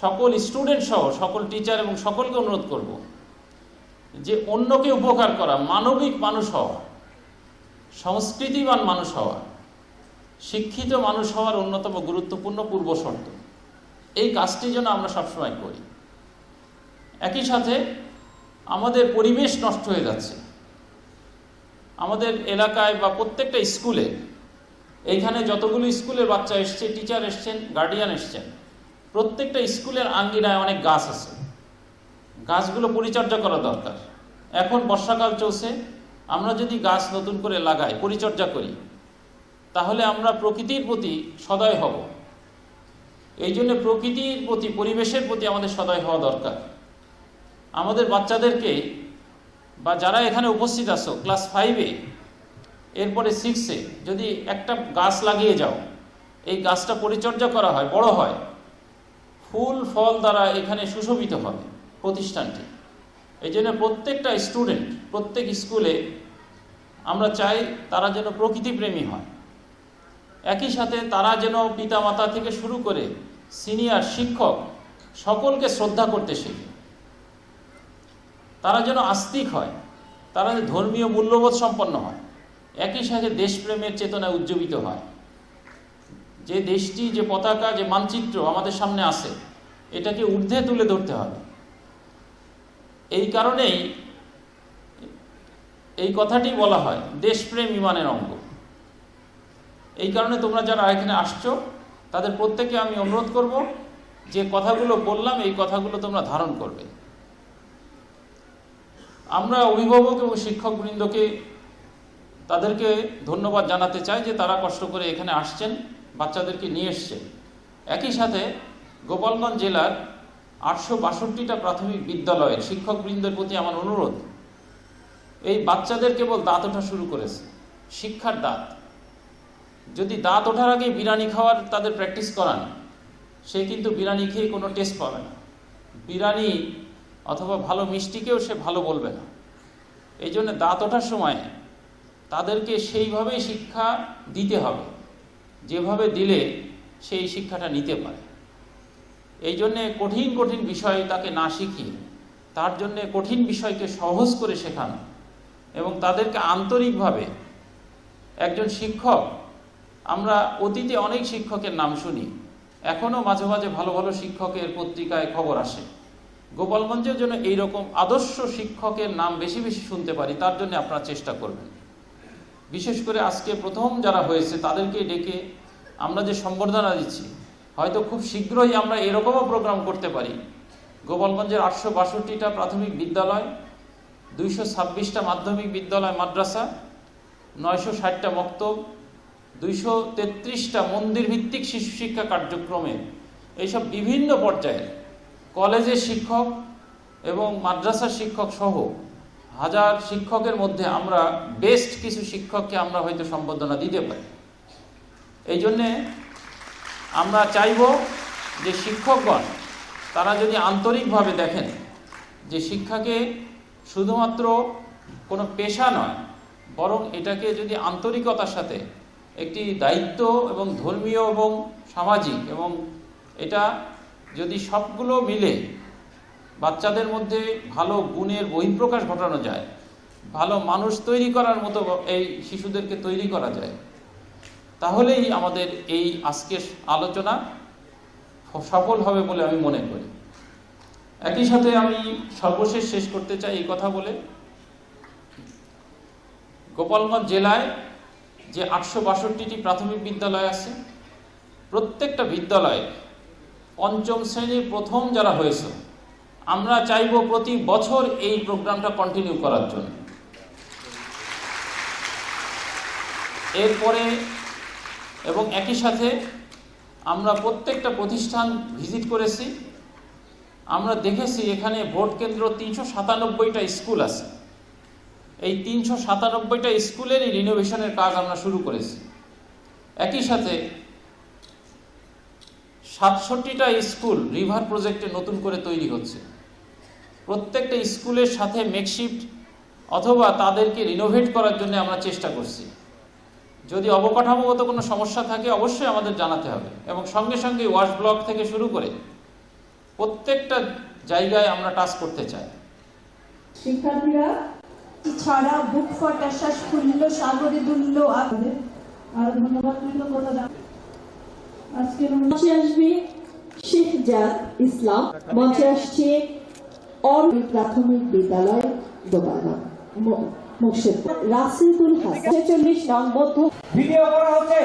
সকল স্টুডেন্ট সহ সকল টিচার এবং সকলকে অনুরোধ করব যে অন্যকে উপকার করা, মানবিক মানুষ হওয়া, সংস্কৃতিবান মানুষ হওয়া, শিক্ষিত মানুষ হওয়ার অন্যতম গুরুত্বপূর্ণ পূর্ব শর্ত। এই কাজটি যেন আমরা সবসময় করি। একই সাথে আমাদের পরিবেশ নষ্ট হয়ে যাচ্ছে। আমাদের এলাকায় বা প্রত্যেকটা স্কুলে, এইখানে যতগুলো স্কুলের বাচ্চা এসছে টিচার এসছেন গার্ডিয়ান এসছেন প্রত্যেকটা স্কুলের আঙ্গিনায় অনেক গাছ আছে। গাছগুলো পরিচর্যা করা দরকার। এখন বর্ষাকাল চলছে, আমরা যদি গাছ নতুন করে লাগাই, পরিচর্যা করি, তাহলে আমরা প্রকৃতির প্রতি সদয় হব। এই জন্য প্রকৃতির প্রতি, পরিবেশের প্রতি আমাদের সদয় হওয়া দরকার। আমাদের বাচ্চাদেরকে বা যারা এখানে উপস্থিত আছো, ক্লাস ফাইভে, এরপরে সিক্সে, যদি একটা গাছ লাগিয়ে যাও, এই গাছটা পরিচর্যা করা হয়, বড় হয় ফুল, ফল দ্বারা এখানে সুশোভিত হবে প্রতিষ্ঠানটি। এই জন্য প্রত্যেকটা স্টুডেন্ট, প্রত্যেক স্কুলে আমরা চাই তারা যেন প্রকৃতিপ্রেমী হয়। একই সাথে তারা যেন পিতামাতা থেকে শুরু করে সিনিয়র, শিক্ষক সকলকে শ্রদ্ধা করতে শেখে। তারা যেন আস্তিক হয়, তারা ধর্মীয় মূল্যবোধ সম্পন্ন হয়। একই সাথে দেশপ্রেমের চেতনায় উজ্জীবিত হয়। যে দেশটি, যে পতাকা, যে মানচিত্র আমাদের সামনে আছে, এটাকে ঊর্ধ্বে তুলে ধরতে হবে। এই কারণেই এই কথাটি বলা হয়, দেশপ্রেম ইমানের অঙ্গ। এই কারণে তোমরা যারা এখানে আসছো, তাদের প্রত্যেকে আমি অনুরোধ করব, যে কথাগুলো বললাম, এই কথাগুলো তোমরা ধারণ করবে। আমরা অভিভাবক এবং শিক্ষকবৃন্দকে তাদেরকে ধন্যবাদ জানাতে চাই যে তারা কষ্ট করে এখানে আসছেন। বাচ্চাদেরকে নিয়ে এসছেন একই সাথে গোপালগঞ্জ জেলার আটশো বাষট্টিটা প্রাথমিক বিদ্যালয়ের শিক্ষকবৃন্দের প্রতি আমার অনুরোধ, এই বাচ্চাদের কেবল দাঁত ওঠা শুরু করেছে, শিক্ষার দাঁত। যদি দাঁত ওঠার আগে বিরিয়ানি খাওয়ার তাদের প্র্যাকটিস করান, সে কিন্তু বিরিয়ানি খেয়ে কোনো টেস্ট পাবে না। বিরিয়ানি অথবা ভালো মিষ্টিকেও সে ভালো বলবে না। এই জন্য দাঁত ওঠার সময় তাদেরকে সেইভাবেই শিক্ষা দিতে হবে। যেভাবে দিলে সেই শিক্ষাটা নিতে পারে। এই জন্যে কঠিন কঠিন বিষয় তাকে না শিখিয়ে, তার জন্যে কঠিন বিষয়কে সহজ করে শেখানো এবং তাদেরকে আন্তরিকভাবে একজন শিক্ষক, আমরা অতীতে অনেক শিক্ষকের নাম শুনি এখনও মাঝে মাঝে ভালো ভালো শিক্ষকের পত্রিকায় খবর আসে। গোপালগঞ্জের জন্য এইরকম আদর্শ শিক্ষকের নাম বেশি বেশি শুনতে পারি, তার জন্য আপনারা চেষ্টা করবেন। বিশেষ করে আজকে প্রথম যারা হয়েছে তাদেরকে ডেকে আমরা যে সম্বর্ধনা দিচ্ছি, হয়তো খুব শীঘ্রই আমরা এরকমও প্রোগ্রাম করতে পারি। গোপালগঞ্জের আটশো বাষট্টিটা প্রাথমিক বিদ্যালয়, দুইশো ছাব্বিশটা মাধ্যমিক বিদ্যালয় মাদ্রাসা, নয়শো ষাটটা মক্তব, দুইশো তেত্রিশটা মন্দির ভিত্তিক শিশু শিক্ষা কার্যক্রমে। এইসব বিভিন্ন পর্যায়ে কলেজের শিক্ষক এবং মাদ্রাসার শিক্ষক সহ হাজার শিক্ষকের মধ্যে আমরা বেস্ট কিছু শিক্ষককে আমরা হয়তো সম্বোধনা দিতে পারি। এই জন্যে আমরা চাইব যে শিক্ষকগণ, তারা যদি আন্তরিকভাবে দেখেন যে শিক্ষাকে শুধুমাত্র কোনো পেশা নয়, বরং এটাকে যদি আন্তরিকতার সাথে একটি দায়িত্ব এবং ধর্মীয় এবং সামাজিক এবং এটা যদি সবগুলো মিলে বাচ্চাদের মধ্যে ভালো গুণের বহিঃপ্রকাশ ঘটানো যায়, ভালো মানুষ তৈরি করার মতো এই শিশুদেরকে তৈরি করা যায়। তাহলেই আমাদের এই আজকের আলোচনা সফল হবে বলে আমি মনে করি। একই সাথে আমি সর্বশেষ শেষ করতে চাই এই কথা বলে। গোপালগঞ্জ জেলায় যে আটশো বাষট্টিটি প্রাথমিক বিদ্যালয় আছে, প্রত্যেকটা বিদ্যালয়ে পঞ্চম শ্রেণির প্রথম যারা হয়েছে আমরা চাইব প্রতি বছর এই প্রোগ্রামটা কন্টিনিউ করার জন্য। এরপরে এবং একই সাথে আমরা প্রত্যেকটা প্রতিষ্ঠান ভিজিট করেছি। আমরা দেখেছি এখানে ভোট কেন্দ্র তিনশো সাতানব্বইটা স্কুল আছে। এই তিনশো সাতানব্বইটা স্কুলেরই রিনোভেশনের কাজ আমরা শুরু করেছি। একই সাথে সাতষট্টিটা স্কুল রিভার প্রজেক্টে নতুন করে তৈরি হচ্ছে। প্রত্যেকটা স্কুলের সাথে মেকশিফট অথবা তাদেরকে রিনোভেট করার জন্য আমরা চেষ্টা করছি। যদি অবকাঠামোগত কোনো সমস্যা থাকে অবশ্যই আমাদের জানাতে হবে এবং সঙ্গে সঙ্গে ওয়াশ ব্লক থেকে শুরু করে প্রত্যেকটা জায়গায় আমরা টাচ করতে চাই। শিক্ষার্থীরা ছাড়া বুক ফটাশ্বাস খুলল সাগরে দুলল আমাদের আর ধন্যবাদ আজকের অনুষ্ঠানে মঞ্চে আসবে শেখজাদ ইসলাম। মঞ্চে আসছে অর প্রাথমিক বিদ্যালয় দোকানা রাসিদুল হাসান। ছেচল্লিশ নং বৌদ্ধ। ভিডিও করা হচ্ছে।